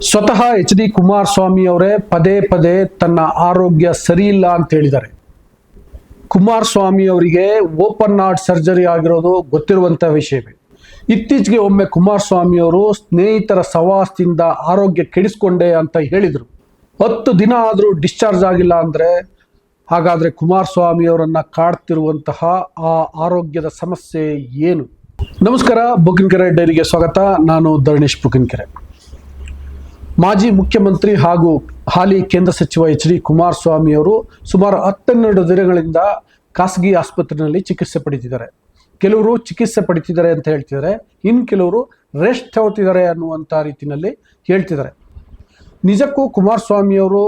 ಸ್ವತಃ H D Kumaraswamy ಅವರೇ ಪದೇ ಪದೇ ತನ್ನ ಆರೋಗ್ಯ ಸರಿಯಿಲ್ಲ ಅಂತ ಹೇಳಿದ್ದಾರೆ. ಕುಮಾರಸ್ವಾಮಿ ಅವರಿಗೆ ಓಪನ್ ಹಾರ್ಟ್ ಸರ್ಜರಿ ಆಗಿರೋದು ಗೊತ್ತಿರುವಂಥ ವಿಷಯವೇ. ಇತ್ತೀಚೆಗೆ ಒಮ್ಮೆ ಕುಮಾರಸ್ವಾಮಿ ಅವರು ಸ್ನೇಹಿತರ ಸವಾಸದಿಂದ ಆರೋಗ್ಯ ಕೆಡಿಸ್ಕೊಂಡೆ ಅಂತ ಹೇಳಿದರು. ಹತ್ತು ದಿನ ಆದರೂ ಡಿಸ್ಚಾರ್ಜ್ ಆಗಿಲ್ಲ ಅಂದರೆ ಹಾಗಾದರೆ ಕುಮಾರಸ್ವಾಮಿ ಅವರನ್ನು ಕಾಡ್ತಿರುವಂತಹ ಆ ಆರೋಗ್ಯದ ಸಮಸ್ಯೆ ಏನು? ನಮಸ್ಕಾರ, ಬುಕಿನ್ಕೆರೆ ಡೈರಿಗೆ ಸ್ವಾಗತ. ನಾನು ಧರಣೇಶ್ ಬುಕಿನ್ಕೆರೆ. ಮಾಜಿ ಮುಖ್ಯಮಂತ್ರಿ ಹಾಗೂ ಹಾಲಿ ಕೇಂದ್ರ ಸಚಿವ ಎಚ್ ಡಿ ಕುಮಾರಸ್ವಾಮಿ ಅವರು ಸುಮಾರು ಹತ್ತೆರಡು ದಿನಗಳಿಂದ ಖಾಸಗಿ ಆಸ್ಪತ್ರೆಯಲ್ಲಿ ಚಿಕಿತ್ಸೆ ಪಡಿತಿದ್ದಾರೆ ಕೆಲವರು ಚಿಕಿತ್ಸೆ ಪಡಿತಿದ್ದಾರೆ ಅಂತ ಹೇಳ್ತಿದ್ದಾರೆ. ಇನ್ನು ಕೆಲವರು ರೆಸ್ಟ್ ತಗೋತಿದ್ದಾರೆ ಅನ್ನುವಂಥ ರೀತಿಯಲ್ಲಿ ಹೇಳ್ತಿದ್ದಾರೆ. ನಿಜಕ್ಕೂ ಕುಮಾರಸ್ವಾಮಿ ಅವರು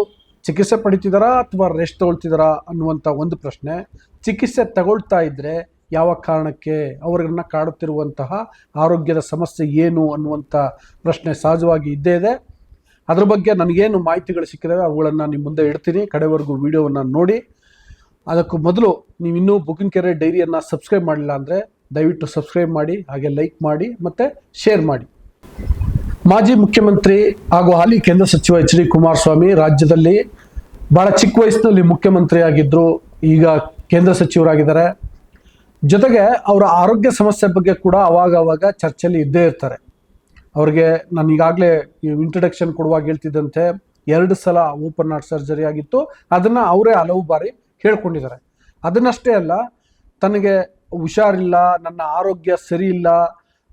ಚಿಕಿತ್ಸೆ ಪಡಿತಿದ್ದಾರಾ ಅಥವಾ ರೆಸ್ಟ್ ತಗೊಳ್ತಿದ್ದಾರಾ ಅನ್ನುವಂಥ ಒಂದು ಪ್ರಶ್ನೆ. ಚಿಕಿತ್ಸೆ ತಗೊಳ್ತಾ ಇದ್ದರೆ ಯಾವ ಕಾರಣಕ್ಕೆ ಅವರನ್ನು ಕಾಡುತ್ತಿರುವಂತಹ ಆರೋಗ್ಯದ ಸಮಸ್ಯೆ ಏನು ಅನ್ನುವಂಥ ಪ್ರಶ್ನೆ ಸಹಜವಾಗಿ ಇದ್ದೇ ಇದೆ. ಅದ್ರ ಬಗ್ಗೆ ನನಗೇನು ಮಾಹಿತಿಗಳು ಸಿಕ್ಕಿದಾವೆ, ಅವುಗಳನ್ನು ನಿಮ್ಮ ಮುಂದೆ ಇಡ್ತೀನಿ. ಕಡೆವರೆಗೂ ವಿಡಿಯೋವನ್ನು ನೋಡಿ. ಅದಕ್ಕೂ ಮೊದಲು ನೀವು ಇನ್ನೂ ಬುಕಿಂಗ್ ಕೆರೆ ಡೈರಿಯನ್ನು ಸಬ್ಸ್ಕ್ರೈಬ್ ಮಾಡಿಲ್ಲ ಅಂದರೆ ದಯವಿಟ್ಟು ಸಬ್ಸ್ಕ್ರೈಬ್ ಮಾಡಿ, ಹಾಗೆ ಲೈಕ್ ಮಾಡಿ, ಮತ್ತು ಶೇರ್ ಮಾಡಿ. ಮಾಜಿ ಮುಖ್ಯಮಂತ್ರಿ ಹಾಗೂ ಹಾಲಿ ಕೇಂದ್ರ ಸಚಿವ ಎಚ್ ಡಿ ಕುಮಾರಸ್ವಾಮಿ ರಾಜ್ಯದಲ್ಲಿ ಬಹಳ ಚಿಕ್ಕ ವಯಸ್ಸಿನಲ್ಲಿ ಮುಖ್ಯಮಂತ್ರಿ ಆಗಿದ್ದರು ಈಗ ಕೇಂದ್ರ ಸಚಿವರಾಗಿದ್ದಾರೆ. ಜೊತೆಗೆ ಅವರ ಆರೋಗ್ಯ ಸಮಸ್ಯೆ ಬಗ್ಗೆ ಕೂಡ ಅವಾಗವಾಗ ಅವಾಗ ಚರ್ಚೆಯಲ್ಲಿ ಇದ್ದೇ ಇರ್ತಾರೆ. ಅವ್ರಿಗೆ ನಾನು ಈಗಾಗಲೇ ಇಂಟ್ರಡಕ್ಷನ್ ಕೊಡುವಾಗ ಹೇಳ್ತಿದ್ದಂತೆ ಎರಡು ಸಲ ಓಪನ್ ಹಾರ್ಟ್ ಸರ್ಜರಿ ಆಗಿತ್ತು. ಅದನ್ನು ಅವರೇ ಹಲವು ಬಾರಿ ಹೇಳ್ಕೊಂಡಿದ್ದಾರೆ. ಅದನ್ನಷ್ಟೇ ಅಲ್ಲ, ತನಗೆ ಹುಷಾರಿಲ್ಲ, ನನ್ನ ಆರೋಗ್ಯ ಸರಿ ಇಲ್ಲ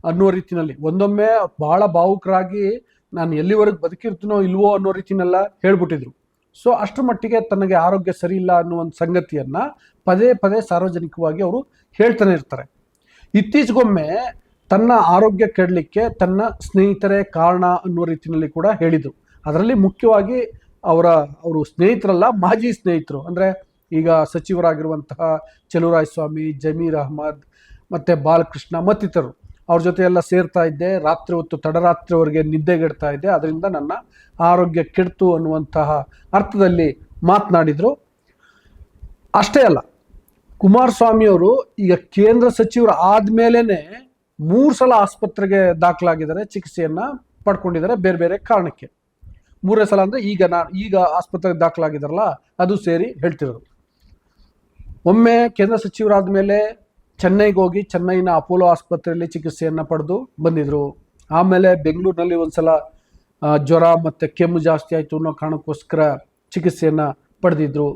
ಅನ್ನೋ ರೀತಿನಲ್ಲಿ ಒಂದೊಮ್ಮೆ ಬಹಳ ಭಾವುಕರಾಗಿ ನಾನು ಎಲ್ಲಿವರೆಗೆ ಬದುಕಿರ್ತೀನೋ ಇಲ್ವೋ ಅನ್ನೋ ರೀತಿನೆಲ್ಲ ಹೇಳ್ಬಿಟ್ಟಿದ್ರು. ಸೊ ಅಷ್ಟರ ಮಟ್ಟಿಗೆ ತನಗೆ ಆರೋಗ್ಯ ಸರಿ ಇಲ್ಲ ಅನ್ನೋ ಒಂದು ಸಂಗತಿಯನ್ನು ಪದೇ ಪದೇ ಸಾರ್ವಜನಿಕವಾಗಿ ಅವರು ಹೇಳ್ತಾನೆ ಇರ್ತಾರೆ. ಇತ್ತೀಚೆಗೊಮ್ಮೆ ತನ್ನ ಆರೋಗ್ಯ ಕೆಡಲಿಕ್ಕೆ ತನ್ನ ಸ್ನೇಹಿತರೇ ಕಾರಣ ಅನ್ನೋ ರೀತಿಯಲ್ಲಿ ಕೂಡ ಹೇಳಿದರು. ಅದರಲ್ಲಿ ಮುಖ್ಯವಾಗಿ ಅವರ, ಅವರು ಸ್ನೇಹಿತರಲ್ಲ, ಮಾಜಿ ಸ್ನೇಹಿತರು. ಅಂದರೆ ಈಗ ಸಚಿವರಾಗಿರುವಂತಹ ಸ್ವಾಮಿ, ಜಮೀರ್ ಅಹಮದ್, ಮತ್ತು ಬಾಲಕೃಷ್ಣ ಮತ್ತಿತರರು. ಅವ್ರ ಜೊತೆ ಎಲ್ಲ ಸೇರ್ತಾ ಇದ್ದೆ. ರಾತ್ರಿ ಹೊತ್ತು, ತಡರಾತ್ರಿವರೆಗೆ ನಿದ್ದೆಗೆಡ್ತಾ ಇದ್ದೆ. ಅದರಿಂದ ನನ್ನ ಆರೋಗ್ಯ ಕೆಡ್ತು ಅನ್ನುವಂತಹ ಅರ್ಥದಲ್ಲಿ ಮಾತನಾಡಿದರು. ಅಷ್ಟೇ ಅಲ್ಲ, ಕುಮಾರಸ್ವಾಮಿಯವರು ಈಗ ಕೇಂದ್ರ ಸಚಿವರು ಆದ್ಮೇಲೆನೆ ಮೂರು ಸಲ ಆಸ್ಪತ್ರೆಗೆ ದಾಖಲಾಗಿದ್ದಾರೆ ಚಿಕಿತ್ಸೆಯನ್ನ ಪಡ್ಕೊಂಡಿದ್ದಾರೆ ಬೇರೆ ಬೇರೆ ಕಾರಣಕ್ಕೆ. ಮೂರೇ ಸಲ ಅಂದ್ರೆ ಈಗ ನಾ, ಈಗ ಆಸ್ಪತ್ರೆಗೆ ದಾಖಲಾಗಿದ್ದಾರಲ್ಲ, ಅದು ಸೇರಿ ಹೇಳ್ತಿರೋದು. ಒಮ್ಮೆ ಕೇಂದ್ರ ಸಚಿವರಾದ ಮೇಲೆ ಚೆನ್ನೈಗೆ ಹೋಗಿ ಚೆನ್ನೈನ ಅಪೋಲೋ ಆಸ್ಪತ್ರೆಯಲ್ಲಿ ಚಿಕಿತ್ಸೆಯನ್ನು ಪಡೆದು ಬಂದಿದ್ರು. ಆಮೇಲೆ ಬೆಂಗಳೂರಿನಲ್ಲಿ ಒಂದ್ಸಲ ಸಲ ಜ್ವರ ಮತ್ತು ಕೆಮ್ಮು ಜಾಸ್ತಿ ಆಯಿತು ಅನ್ನೋ ಕಾರಣಕ್ಕೋಸ್ಕರ ಚಿಕಿತ್ಸೆಯನ್ನ ಪಡೆದಿದ್ರು.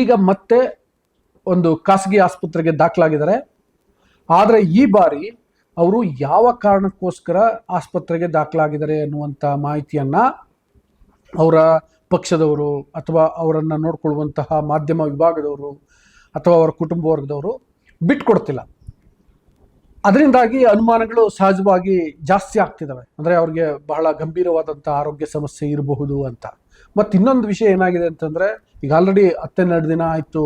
ಈಗ ಮತ್ತೆ ಒಂದು ಖಾಸಗಿ ಆಸ್ಪತ್ರೆಗೆ ದಾಖಲಾಗಿದ್ದಾರೆ. ಆದರೆ ಈ ಬಾರಿ ಅವರು ಯಾವ ಕಾರಣಕ್ಕೋಸ್ಕರ ಆಸ್ಪತ್ರೆಗೆ ದಾಖಲಾಗಿದ್ದಾರೆ ಅನ್ನುವಂಥ ಮಾಹಿತಿಯನ್ನು ಅವರ ಪಕ್ಷದವರು ಅಥವಾ ಅವರನ್ನು ನೋಡಿಕೊಳ್ಳುವಂತಹ ಮಾಧ್ಯಮ ವಿಭಾಗದವರು ಅಥವಾ ಅವರ ಕುಟುಂಬ ವರ್ಗದವರು ಬಿಟ್ಕೊಡ್ತಿಲ್ಲ. ಅದರಿಂದಾಗಿ ಅನುಮಾನಗಳು ಸಹಜವಾಗಿ ಜಾಸ್ತಿ ಆಗ್ತಿದ್ದಾವೆ. ಅಂದರೆ ಅವ್ರಿಗೆ ಬಹಳ ಗಂಭೀರವಾದಂಥ ಆರೋಗ್ಯ ಸಮಸ್ಯೆ ಇರಬಹುದು ಅಂತ. ಮತ್ತು ಇನ್ನೊಂದು ವಿಷಯ ಏನಾಗಿದೆ ಅಂತಂದರೆ, ಈಗ ಆಲ್ರೆಡಿ ಹತ್ತೆರಡು ದಿನ ಆಯಿತು.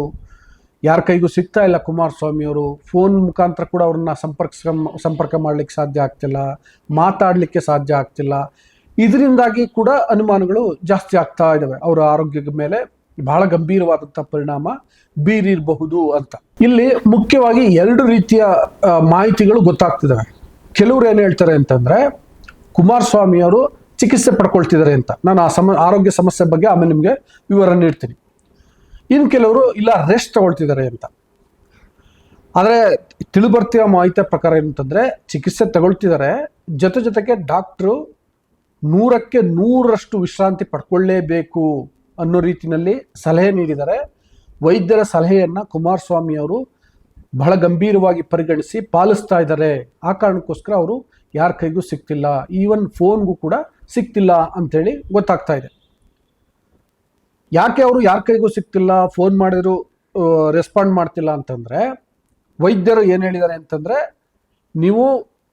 ಯಾರ ಕೈಗೂ ಸಿಗ್ತಾ ಇಲ್ಲ ಕುಮಾರಸ್ವಾಮಿ ಅವರು. ಫೋನ್ ಮುಖಾಂತರ ಕೂಡ ಅವ್ರನ್ನ ಸಂಪರ್ಕ ಸಂಪರ್ಕ ಮಾಡಲಿಕ್ಕೆ ಸಾಧ್ಯ ಆಗ್ತಿಲ್ಲ. ಮಾತಾಡಲಿಕ್ಕೆ ಸಾಧ್ಯ ಆಗ್ತಿಲ್ಲ. ಇದರಿಂದಾಗಿ ಕೂಡ ಅನುಮಾನಗಳು ಜಾಸ್ತಿ ಆಗ್ತಾ ಇದ್ದಾವೆ ಅವರ ಆರೋಗ್ಯದ ಮೇಲೆ ಬಹಳ ಗಂಭೀರವಾದಂಥ ಪರಿಣಾಮ ಬೀರಿರಬಹುದು ಅಂತ. ಇಲ್ಲಿ ಮುಖ್ಯವಾಗಿ ಎರಡು ರೀತಿಯ ಮಾಹಿತಿಗಳು ಗೊತ್ತಾಗ್ತಿದ್ದಾವೆ ಕೆಲವರು ಏನು ಹೇಳ್ತಾರೆ ಅಂತಂದ್ರೆ, ಕುಮಾರಸ್ವಾಮಿ ಅವರು ಚಿಕಿತ್ಸೆ ಪಡ್ಕೊಳ್ತಿದ್ದಾರೆ ಅಂತ. ನಾನು ಆ ಸಮ, ಆರೋಗ್ಯ ಸಮಸ್ಯೆ ಬಗ್ಗೆ ಆಮೇಲೆ ನಿಮಗೆ ವಿವರ ನೀಡ್ತೀನಿ. ಇನ್ನು ಕೆಲವರು ಇಲ್ಲ ರೆಸ್ಟ್ ತಗೊಳ್ತಿದ್ದಾರೆ ಅಂತ. ಆದರೆ ತಿಳಿಬರ್ತಿರೋ ಮಾಹಿತಿಯ ಪ್ರಕಾರ ಏನಂತಂದರೆ ಚಿಕಿತ್ಸೆ ತಗೊಳ್ತಿದ್ದಾರೆ. ಜೊತೆ ಜೊತೆಗೆ ಡಾಕ್ಟ್ರು ನೂರಕ್ಕೆ ನೂರರಷ್ಟು ವಿಶ್ರಾಂತಿ ಪಡ್ಕೊಳ್ಳೇಬೇಕು ಅನ್ನೋ ರೀತಿಯಲ್ಲಿ ಸಲಹೆ ನೀಡಿದ್ದಾರೆ. ವೈದ್ಯರ ಸಲಹೆಯನ್ನು ಕುಮಾರಸ್ವಾಮಿ ಅವರು ಬಹಳ ಗಂಭೀರವಾಗಿ ಪರಿಗಣಿಸಿ ಪಾಲಿಸ್ತಾ ಇದ್ದಾರೆ. ಆ ಕಾರಣಕ್ಕೋಸ್ಕರ ಅವರು ಯಾರ ಕೈಗೂ ಸಿಗ್ತಿಲ್ಲ. ಈವನ್ ಫೋನ್ಗೂ ಕೂಡ ಸಿಗ್ತಿಲ್ಲ ಅಂತೇಳಿ ಗೊತ್ತಾಗ್ತಾ ಇದೆ. ಯಾಕೆ ಅವರು ಯಾರ ಕೈಗೂ ಸಿಗ್ತಿಲ್ಲ ಫೋನ್ ಮಾಡಿದ್ರು ರೆಸ್ಪಾಂಡ್ ಮಾಡ್ತಿಲ್ಲ ಅಂತಂದ್ರೆ, ವೈದ್ಯರು ಏನು ಹೇಳಿದ್ದಾರೆ ಅಂತಂದ್ರೆ, ನೀವು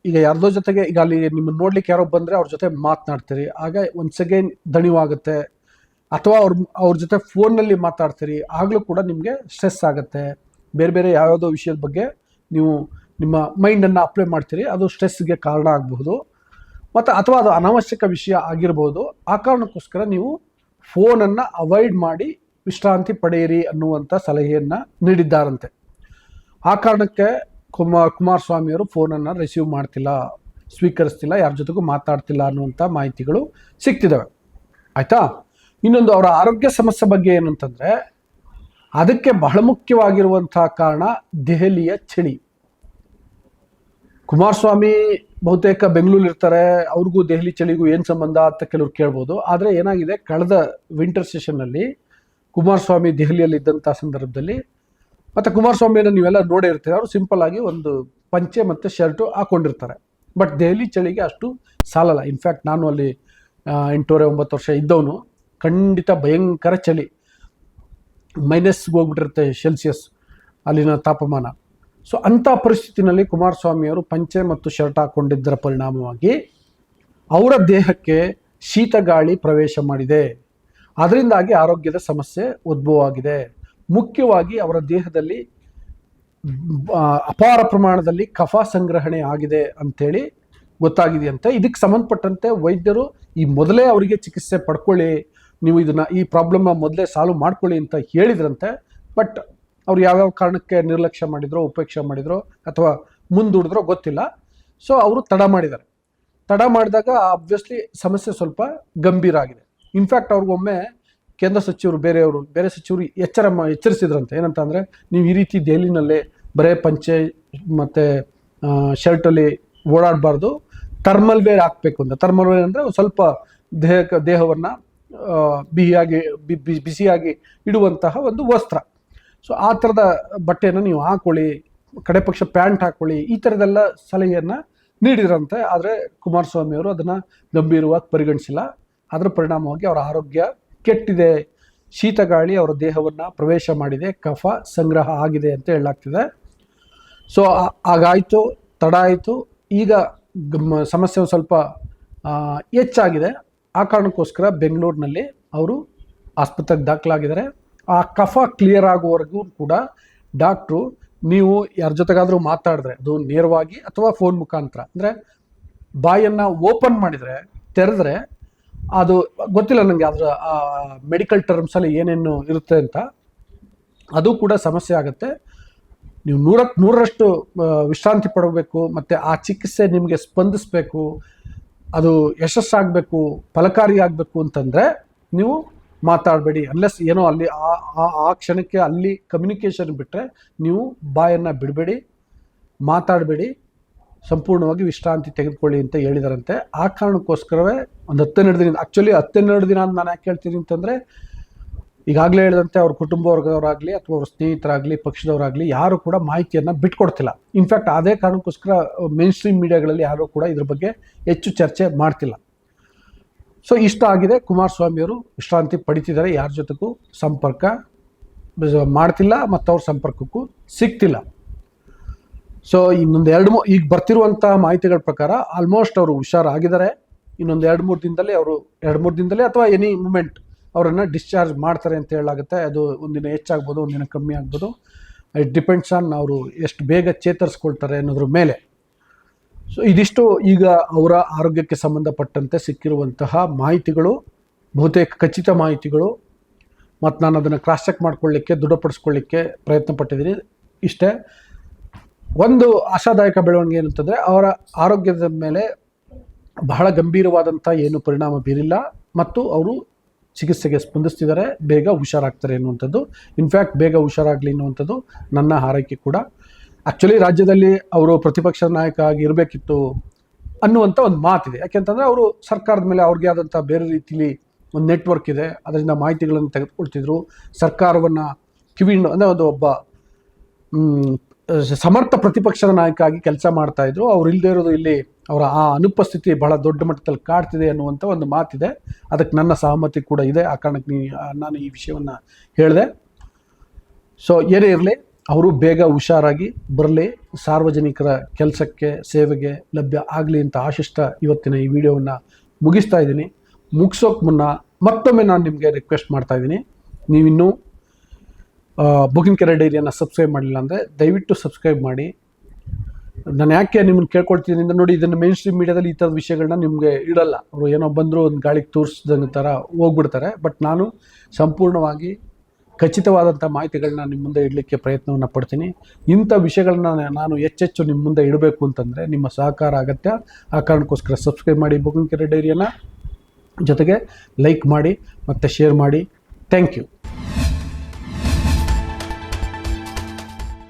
ಈಗ ಯಾರ್ದೋ ಜೊತೆಗೆ, ಈಗ ಅಲ್ಲಿ ನಿಮ್ಮನ್ನ ನೋಡ್ಲಿಕ್ಕೆ ಯಾರೋ ಬಂದ್ರೆ ಅವ್ರ ಜೊತೆ ಮಾತನಾಡ್ತೀರಿ. ಆಗ ಒಂದು ಸೆಕೆಂಡ್ ದಣಿವಾಗುತ್ತೆ. ಅಥವಾ ಅವ್ರ ಅವ್ರ ಜೊತೆ ಫೋನ್ನಲ್ಲಿ ಮಾತಾಡ್ತೀರಿ ಆಗಲೂ ಕೂಡ ನಿಮಗೆ ಸ್ಟ್ರೆಸ್ ಆಗುತ್ತೆ. ಬೇರೆ ಬೇರೆ ಯಾವ್ಯಾವುದೋ ವಿಷಯದ ಬಗ್ಗೆ ನೀವು ನಿಮ್ಮ ಮೈಂಡನ್ನು ಅಪ್ಲೈ ಮಾಡ್ತೀರಿ. ಅದು ಸ್ಟ್ರೆಸ್ಗೆ ಕಾರಣ ಆಗಬಹುದು. ಮತ್ತು, ಅಥವಾ ಅದು ಅನಾವಶ್ಯಕ ವಿಷಯ ಆಗಿರ್ಬೋದು. ಆ ಕಾರಣಕ್ಕೋಸ್ಕರ ನೀವು ಫೋನನ್ನು ಅವಾಯ್ಡ್ ಮಾಡಿ ವಿಶ್ರಾಂತಿ ಪಡೆಯಿರಿ ಅನ್ನುವಂಥ ಸಲಹೆಯನ್ನು ನೀಡಿದ್ದಾರಂತೆ. ಆ ಕಾರಣಕ್ಕೆ ಕುಮಾರ್ ಕುಮಾರಸ್ವಾಮಿ ಅವರು ಫೋನನ್ನು ರಿಸೀವ್ ಮಾಡ್ತಿಲ್ಲ, ಸ್ವೀಕರಿಸ್ತಿಲ್ಲ, ಯಾರ ಜೊತೆಗೂ ಮಾತಾಡ್ತಿಲ್ಲ ಅನ್ನುವಂಥ ಮಾಹಿತಿಗಳು ಸಿಗ್ತಿದ್ದಾವೆ ಆಯಿತಾ? ಇನ್ನೊಂದು ಅವರ ಆರೋಗ್ಯ ಸಮಸ್ಯೆ ಬಗ್ಗೆ ಏನಂತಂದರೆ, ಅದಕ್ಕೆ ಬಹಳ ಮುಖ್ಯವಾಗಿರುವಂತಹ ಕಾರಣ ದೆಹಲಿಯ ಚಳಿ. ಕುಮಾರಸ್ವಾಮಿ ಬಹುತೇಕ ಬೆಂಗಳೂರು ಇರ್ತಾರೆ, ಅವ್ರಿಗೂ ದೆಹಲಿ ಚಳಿಗೂ ಏನು ಸಂಬಂಧ ಅಂತ ಕೆಲವ್ರು ಕೇಳ್ಬೋದು. ಆದರೆ ಏನಾಗಿದೆ, ಕಳೆದ ವಿಂಟರ್ ಸೆಷನ್ನಲ್ಲಿ ಕುಮಾರಸ್ವಾಮಿ ದೆಹಲಿಯಲ್ಲಿ ಇದ್ದಂಥ ಸಂದರ್ಭದಲ್ಲಿ, ಮತ್ತು ಕುಮಾರಸ್ವಾಮಿಯನ್ನು ನೀವೆಲ್ಲ ನೋಡೇ ಇರ್ತೀರ, ಅವರು ಸಿಂಪಲ್ ಒಂದು ಪಂಚೆ ಮತ್ತು ಶರ್ಟು ಹಾಕೊಂಡಿರ್ತಾರೆ. ಬಟ್ ದೆಹಲಿ ಚಳಿಗೆ ಅಷ್ಟು ಸಾಲಲ್ಲ. ಇನ್ಫ್ಯಾಕ್ಟ್ ನಾನು ಅಲ್ಲಿ ಎಂಟೂವರೆ ಒಂಬತ್ತು ವರ್ಷ ಇದ್ದವನು. ಖಂಡಿತ ಭಯಂಕರ ಚಳಿ. ಮೈನಸ್ಗೆ ಹೋಗ್ಬಿಟ್ಟಿರುತ್ತೆ ಸೆಲ್ಸಿಯಸ್ ಅಲ್ಲಿನ ತಾಪಮಾನ. ಸೊ ಅಂಥ ಪರಿಸ್ಥಿತಿನಲ್ಲಿ ಕುಮಾರಸ್ವಾಮಿಯವರು ಪಂಚೆ ಮತ್ತು ಶರ್ಟ್ ಹಾಕೊಂಡಿದ್ದರ ಪರಿಣಾಮವಾಗಿ ಅವರ ದೇಹಕ್ಕೆ ಶೀತ ಗಾಳಿ ಪ್ರವೇಶ ಮಾಡಿದೆ. ಅದರಿಂದಾಗಿ ಆರೋಗ್ಯದ ಸಮಸ್ಯೆ ಉದ್ಭವವಾಗಿದೆ. ಮುಖ್ಯವಾಗಿ ಅವರ ದೇಹದಲ್ಲಿ ಅಪಾರ ಪ್ರಮಾಣದಲ್ಲಿ ಕಫ ಸಂಗ್ರಹಣೆ ಆಗಿದೆ ಅಂಥೇಳಿ ಗೊತ್ತಾಗಿದೆಯಂತೆ. ಇದಕ್ಕೆ ಸಂಬಂಧಪಟ್ಟಂತೆ ವೈದ್ಯರು ಈ ಮೊದಲೇ ಅವರಿಗೆ ಚಿಕಿತ್ಸೆ ಪಡ್ಕೊಳ್ಳಿ, ನೀವು ಇದನ್ನು ಈ ಪ್ರಾಬ್ಲಮ್ನ ಮೊದಲೇ ಸಾಲ್ವ್ ಮಾಡ್ಕೊಳ್ಳಿ ಅಂತ ಹೇಳಿದ್ರಂತೆ. ಬಟ್ ಅವ್ರು ಯಾವ್ಯಾವ ಕಾರಣಕ್ಕೆ ನಿರ್ಲಕ್ಷ್ಯ ಮಾಡಿದ್ರೋ, ಉಪೇಕ್ಷೆ ಮಾಡಿದ್ರೋ ಅಥವಾ ಮುಂದೂಡಿದ್ರೋ ಗೊತ್ತಿಲ್ಲ. ಸೊ ಅವರು ತಡ ಮಾಡಿದ್ದಾರೆ. ತಡ ಮಾಡಿದಾಗ ಆಬ್ವಿಯಸ್ಲಿ ಸಮಸ್ಯೆ ಸ್ವಲ್ಪ ಗಂಭೀರ ಆಗಿದೆ. ಇನ್ಫ್ಯಾಕ್ಟ್ ಅವ್ರಿಗೊಮ್ಮೆ ಕೇಂದ್ರ ಸಚಿವರು, ಬೇರೆಯವರು, ಬೇರೆ ಸಚಿವರು ಎಚ್ಚರ ಎಚ್ಚರಿಸಿದ್ರಂತೆ. ಏನಂತ ಅಂದರೆ, ನೀವು ಈ ರೀತಿ ದೆಹಲಿನಲ್ಲಿ ಬರೇ ಪಂಚೆ ಮತ್ತು ಶರ್ಟಲ್ಲಿ ಓಡಾಡಬಾರ್ದು. ಥರ್ಮಲ್ ವೇರ್ ಹಾಕಬೇಕು ಅಂತ. ಥರ್ಮಲ್ ವೇರ್ ಅಂದರೆ ಸ್ವಲ್ಪ ದೇಹಕ್ಕೆ, ದೇಹವನ್ನು ಬಿಹಿಯಾಗಿ ಬಿಸಿಯಾಗಿ ಇಡುವಂತಹ ಒಂದು ವಸ್ತ್ರ. ಸೊ ಆ ಥರದ ಬಟ್ಟೆಯನ್ನು ನೀವು ಹಾಕೊಳ್ಳಿ, ಕಡೆ ಪಕ್ಷ ಪ್ಯಾಂಟ್ ಹಾಕೊಳ್ಳಿ, ಈ ಥರದೆಲ್ಲ ಸಲಹೆಯನ್ನು ನೀಡಿದ್ರಂತೆ. ಆದರೆ ಕುಮಾರಸ್ವಾಮಿ ಅವರು ಅದನ್ನು ಗಂಭೀರವಾಗಿ ಪರಿಗಣಿಸಿಲ್ಲ. ಅದರ ಪರಿಣಾಮವಾಗಿ ಅವರ ಆರೋಗ್ಯ ಕೆಟ್ಟಿದೆ. ಶೀತ ಗಾಳಿ ಅವರ ದೇಹವನ್ನು ಪ್ರವೇಶ ಮಾಡಿದೆ. ಕಫ ಸಂಗ್ರಹ ಆಗಿದೆ ಅಂತ ಹೇಳಲಾಗ್ತಿದೆ. ಸೊ ಹಾಗಾಯಿತು, ತಡ ಆಯಿತು. ಈಗ ಸಮಸ್ಯೆ ಸ್ವಲ್ಪ ಹೆಚ್ಚಾಗಿದೆ. ಆ ಕಾರಣಕ್ಕೋಸ್ಕರ ಬೆಂಗಳೂರಿನಲ್ಲಿ ಅವರು ಆಸ್ಪತ್ರೆಗೆ ದಾಖಲಾಗಿದ್ದಾರೆ. ಆ ಕಫ ಕ್ಲಿಯರ್ ಆಗುವವರೆಗೂ ಕೂಡ ಡಾಕ್ಟ್ರು ನೀವು ಯಾರ ಜೊತೆಗಾದರೂ ಮಾತಾಡಿದ್ರೆ, ಅದು ನೇರವಾಗಿ ಅಥವಾ ಫೋನ್ ಮುಖಾಂತರ, ಅಂದರೆ ಬಾಯನ್ನು ಓಪನ್ ಮಾಡಿದರೆ, ತೆರೆದ್ರೆ, ಅದು ಗೊತ್ತಿಲ್ಲ ನನಗೆ ಅದರ ಮೆಡಿಕಲ್ ಟರ್ಮ್ಸಲ್ಲಿ ಏನೇನು ಇರುತ್ತೆ ಅಂತ. ಅದು ಕೂಡ ಸಮಸ್ಯೆ ಆಗುತ್ತೆ. ನೀವು ನೂರಕ್ಕೆ ನೂರರಷ್ಟು ವಿಶ್ರಾಂತಿ ಪಡಬೇಕು, ಮತ್ತು ಆ ಚಿಕಿತ್ಸೆ ನಿಮಗೆ ಸ್ಪಂದಿಸಬೇಕು, ಅದು ಯಶಸ್ಸಾಗಬೇಕು ಫಲಕಾರಿ ಆಗಬೇಕು ಅಂತಂದರೆ, ನೀವು ಮಾತಾಡಬೇಡಿ. ಅನ್ಲೆಸ್ ಏನೋ ಅಲ್ಲಿ ಆ ಕ್ಷಣಕ್ಕೆ ಅಲ್ಲಿ ಕಮ್ಯುನಿಕೇಷನ್ ಬಿಟ್ಟರೆ ನೀವು ಬಾಯನ್ನು ಬಿಡಬೇಡಿ, ಮಾತಾಡಬೇಡಿ, ಸಂಪೂರ್ಣವಾಗಿ ವಿಶ್ರಾಂತಿ ತೆಗೆದುಕೊಳ್ಳಿ ಅಂತ ಹೇಳಿದಾರಂತೆ. ಆ ಕಾರಣಕ್ಕೋಸ್ಕರವೇ ಒಂದು ಹತ್ತೆರಡು ದಿನ ಆ್ಯಕ್ಚುಲಿ ಹತ್ತೆರಡು ದಿನ ಅಂತ ನಾನು ಯಾಕೆ ಹೇಳ್ತೀನಿ ಅಂತಂದರೆ, ಈಗಾಗಲೇ ಹೇಳಿದಂತೆ ಅವ್ರ ಕುಟುಂಬ ವರ್ಗದವರಾಗಲಿ ಅಥವಾ ಅವ್ರ ಸ್ನೇಹಿತರಾಗಲಿ, ಪಕ್ಷದವರಾಗಲಿ ಯಾರು ಕೂಡ ಮಾಹಿತಿಯನ್ನು ಬಿಟ್ಕೊಡ್ತಿಲ್ಲ. ಇನ್ಫ್ಯಾಕ್ಟ್ ಅದೇ ಕಾರಣಕ್ಕೋಸ್ಕರ ಮೇನ್ ಸ್ಟ್ರೀಮ್ ಮೀಡಿಯಾಗಳಲ್ಲಿ ಯಾರೂ ಕೂಡ ಇದ್ರ ಬಗ್ಗೆ ಹೆಚ್ಚು ಚರ್ಚೆ ಮಾಡ್ತಿಲ್ಲ. ಸೊ ಇಷ್ಟ ಆಗಿದೆ. ಕುಮಾರಸ್ವಾಮಿಯವರು ವಿಶ್ರಾಂತಿ ಪಡಿತಿದ್ದಾರೆ. ಯಾರ ಜೊತೆಗೂ ಸಂಪರ್ಕ ಮಾಡ್ತಿಲ್ಲ ಮತ್ತು ಅವ್ರ ಸಂಪರ್ಕಕ್ಕೂ ಸಿಗ್ತಿಲ್ಲ. ಸೊ ಇನ್ನೊಂದು ಎರಡು ಮೂ, ಈಗ ಬರ್ತಿರುವಂಥ ಮಾಹಿತಿಗಳ ಪ್ರಕಾರ ಆಲ್ಮೋಸ್ಟ್ ಅವರು ಹುಷಾರಾಗಿದ್ದಾರೆ. ಇನ್ನೊಂದು ಎರಡು ಮೂರು ದಿನದಲ್ಲಿ ಅವರು, ಎರಡು ಮೂರು ದಿನದಲ್ಲಿ ಅಥವಾ ಎನಿ ಮೂಮೆಂಟ್ ಅವರನ್ನು ಡಿಸ್ಚಾರ್ಜ್ ಮಾಡ್ತಾರೆ ಅಂತ ಹೇಳಾಗುತ್ತೆ ಅದು ಒಂದಿನ ಹೆಚ್ಚಾಗ್ಬೋದು ಒಂದಿನ ಕಮ್ಮಿ ಆಗ್ಬೋದು. ಇಟ್ ಡಿಪೆಂಡ್ಸ್ ಆನ್ ಅವರು ಎಷ್ಟು ಬೇಗ ಚೇತರಿಸ್ಕೊಳ್ತಾರೆ ಅನ್ನೋದ್ರ ಮೇಲೆ. ಸೊ ಇದಿಷ್ಟು ಈಗ ಅವರ ಆರೋಗ್ಯಕ್ಕೆ ಸಂಬಂಧಪಟ್ಟಂತೆ ಸಿಕ್ಕಿರುವಂತಹ ಮಾಹಿತಿಗಳು, ಬಹುತೇಕ ಖಚಿತ ಮಾಹಿತಿಗಳು. ಮತ್ತು ನಾನು ಅದನ್ನು ಕ್ರಾಸ್ ಚೆಕ್ ಮಾಡ್ಕೊಳ್ಳಿಕ್ಕೆ, ದೃಢಪಡಿಸ್ಕೊಳ್ಳಿಕ್ಕೆ ಪ್ರಯತ್ನ ಪಟ್ಟಿದ್ದೀನಿ. ಇಷ್ಟೇ. ಒಂದು ಆಶಾದಾಯಕ ಬೆಳವಣಿಗೆ ಏನಂತಂದರೆ, ಅವರ ಆರೋಗ್ಯದ ಮೇಲೆ ಬಹಳ ಗಂಭೀರವಾದಂಥ ಏನು ಪರಿಣಾಮ ಬೀರಿಲ್ಲ. ಮತ್ತು ಅವರು ಚಿಕಿತ್ಸೆಗೆ ಸ್ಪಂದಿಸ್ತಿದ್ದಾರೆ. ಬೇಗ ಹುಷಾರಾಗ್ತಾರೆ ಅನ್ನುವಂಥದ್ದು ಇನ್ಫ್ಯಾಕ್ಟ್ ಬೇಗ ಹುಷಾರಾಗಲಿ ಅನ್ನುವಂಥದ್ದು ನನ್ನ ಹಾರೈಕೆ ಕೂಡ. ಆ್ಯಕ್ಚುಲಿ ರಾಜ್ಯದಲ್ಲಿ ಅವರು ಪ್ರತಿಪಕ್ಷ ನಾಯಕ ಆಗಿ ಇರಬೇಕಿತ್ತು ಅನ್ನುವಂಥ ಒಂದು ಮಾತಿದೆ. ಯಾಕೆಂತಂದರೆ ಅವರು ಸರ್ಕಾರದ ಮೇಲೆ ಅವ್ರಿಗೆ ಆದಂಥ ಬೇರೆ ರೀತಿಲಿ ಒಂದು ನೆಟ್ವರ್ಕ್ ಇದೆ. ಅದರಿಂದ ಮಾಹಿತಿಗಳನ್ನು ತೆಗೆದುಕೊಳ್ತಿದ್ರು. ಸರ್ಕಾರವನ್ನು ಕಿವಿಂಡು ಅಂದರೆ ಒಂದು ಒಬ್ಬ ಸಮರ್ಥ ಪ್ರತಿಪಕ್ಷದ ನಾಯಕ ಆಗಿ ಕೆಲಸ ಮಾಡ್ತಾ ಇದ್ರು. ಅವ್ರು ಇಲ್ಲದೇ ಇರೋದು ಇಲ್ಲಿ ಅವರ ಆ ಅನುಪಸ್ಥಿತಿ ಬಹಳ ದೊಡ್ಡ ಮಟ್ಟದಲ್ಲಿ ಕಾಡ್ತಿದೆ ಅನ್ನುವಂಥ ಒಂದು ಮಾತಿದೆ. ಅದಕ್ಕೆ ನನ್ನ ಸಹಮತಿ ಕೂಡ ಇದೆ. ಆ ಕಾರಣಕ್ಕೆ ನೀ ನಾನು ಈ ವಿಷಯವನ್ನು ಹೇಳಿದೆ. ಸೊ ಏನೇ ಇರಲಿ ಅವರು ಬೇಗ ಹುಷಾರಾಗಿ ಬರಲಿ, ಸಾರ್ವಜನಿಕರ ಕೆಲಸಕ್ಕೆ, ಸೇವೆಗೆ ಲಭ್ಯ ಆಗಲಿ ಅಂತ ಆಶಿಷ್ಟ ಇವತ್ತಿನ ಈ ವಿಡಿಯೋವನ್ನು ಮುಗಿಸ್ತಾ ಇದ್ದೀನಿ. ಮುಗಿಸೋಕೆ ಮುನ್ನ ಮತ್ತೊಮ್ಮೆ ನಾನು ನಿಮಗೆ ರಿಕ್ವೆಸ್ಟ್ ಮಾಡ್ತಾ ಇದ್ದೀನಿ. ನೀವಿನ್ನೂ ಬುಕಿಂಗ್ ಕೆರೆ ಡೈರಿಯನ್ನು ಸಬ್ಸ್ಕ್ರೈಬ್ ಮಾಡಲಿಲ್ಲ ಅಂದರೆ ದಯವಿಟ್ಟು ಸಬ್ಸ್ಕ್ರೈಬ್ ಮಾಡಿ. ನಾನು ಯಾಕೆ ನಿಮ್ಮನ್ನು ಕೇಳ್ಕೊಳ್ತೀನಿ ಅಂತ ನೋಡಿ, ಇದನ್ನು ಮೇನ್ ಸ್ಟ್ರೀಮ್ ಮೀಡಿಯಾದಲ್ಲಿ ಈ ಥರದ ವಿಷಯಗಳನ್ನ ನಿಮಗೆ ಇಡಲ್ಲ. ಅವರು ಏನೋ ಬಂದರೂ ಒಂದು ಗಾಳಿಗೆ ತೋರಿಸ್ದಂಗೆ ಥರ ಹೋಗ್ಬಿಡ್ತಾರೆ. ಬಟ್ ನಾನು ಸಂಪೂರ್ಣವಾಗಿ ಖಚಿತವಾದಂಥ ಮಾಹಿತಿಗಳನ್ನ ನಿಮ್ಮ ಮುಂದೆ ಇಡಲಿಕ್ಕೆ ಪ್ರಯತ್ನವನ್ನು ಪಡ್ತೀನಿ. ಇಂಥ ವಿಷಯಗಳನ್ನ ನಾನು ಹೆಚ್ಚೆಚ್ಚು ನಿಮ್ಮ ಮುಂದೆ ಇಡಬೇಕು ಅಂತಂದರೆ ನಿಮ್ಮ ಸಹಕಾರ ಅಗತ್ಯ. ಆ ಕಾರಣಕ್ಕೋಸ್ಕರ ಸಬ್ಸ್ಕ್ರೈಬ್ ಮಾಡಿ ಬುಕಿಂಗ್ ಕೆರೆ ಡೈರಿಯನ್ನು ಜೊತೆಗೆ ಲೈಕ್ ಮಾಡಿ ಮತ್ತು ಶೇರ್ ಮಾಡಿ. Thank you